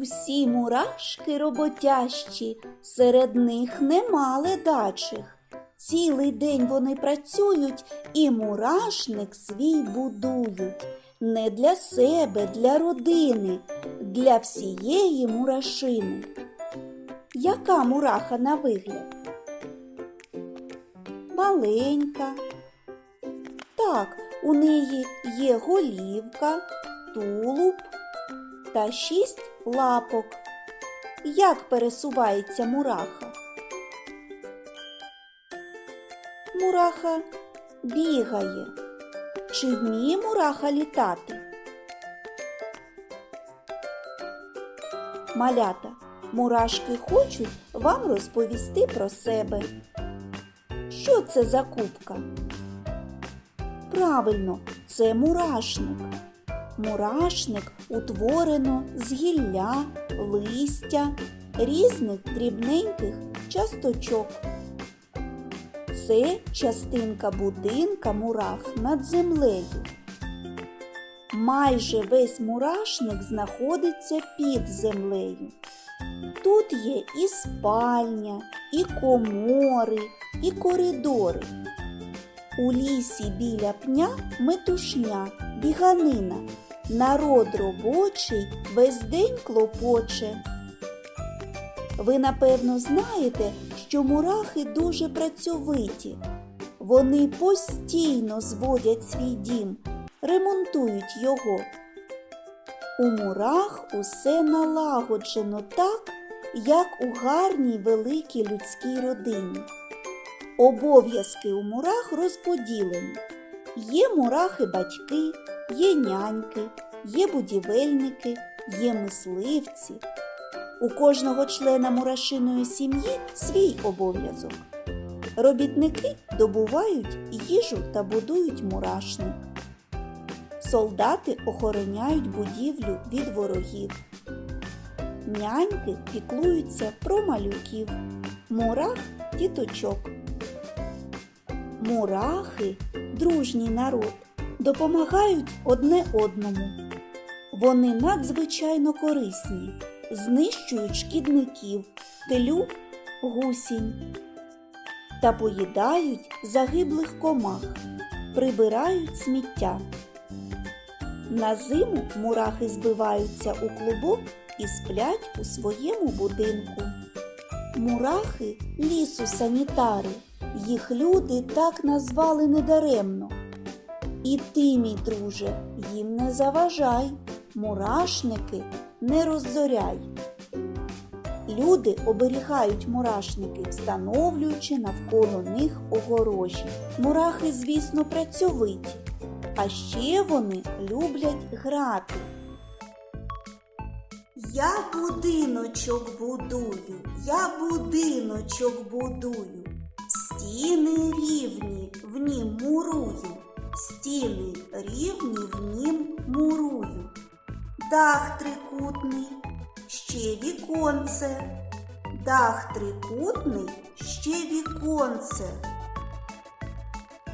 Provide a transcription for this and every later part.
Всі мурашки роботящі, серед них нема ледачих. Цілий день вони працюють і мурашник свій будують. Не для себе, для родини, для всієї мурашини. Яка мураха на вигляд? Маленька. Так, у неї є голівка, тулуб та шість лапок. Як пересувається мураха? Мураха бігає. Чи вміє мураха літати? Малята, мурашки хочуть вам розповісти про себе. Що це за кубка? Правильно, це мурашник. Мурашник утворено з гілля, листя, різних дрібненьких часточок. Це частинка будинка мурах над землею. Майже весь мурашник знаходиться під землею. Тут є і спальня, і комори, і коридори. У лісі біля пня метушня, біганина. Народ робочий весь день клопоче. Ви, напевно, знаєте, що мурахи дуже працьовиті. Вони постійно зводять свій дім, ремонтують його. У мурах усе налагоджено так, як у гарній великій людській родині. Обов'язки у мурах розподілені. Є мурахи-батьки, є няньки, є будівельники, є мисливці. У кожного члена мурашиної сім'ї свій обов'язок. Робітники добувають їжу та будують мурашник. Солдати охороняють будівлю від ворогів. Няньки піклуються про малюків, мурах діточок. Мурахи дружній народ допомагають одне одному. Вони надзвичайно корисні, знищують шкідників, телю, гусінь та поїдають загиблих комах, прибирають сміття. На зиму мурахи збиваються у клубок і сплять у своєму будинку. Мурахи лісу санітари, їх люди так назвали недаремно. І ти, мій друже, їм не заважай, мурашники не роззоряй. Люди оберігають мурашники, встановлюючи навколо них огорожі. Мурахи, звісно, працьовиті, а ще вони люблять грати. Я будиночок будую, я будиночок будую, стіни рівні в нім мурую, стіни рівні в нім мурую, дах трикутний, ще віконце, дах трикутний, ще віконце,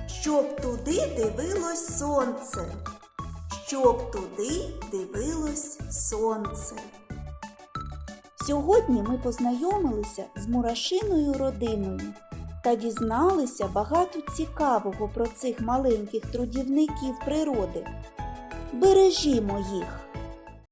щоб туди дивилось сонце, щоб туди дивилось сонце. Сьогодні ми познайомилися з мурашиною родиною та дізналися багато цікавого про цих маленьких трудівників природи. Бережімо їх!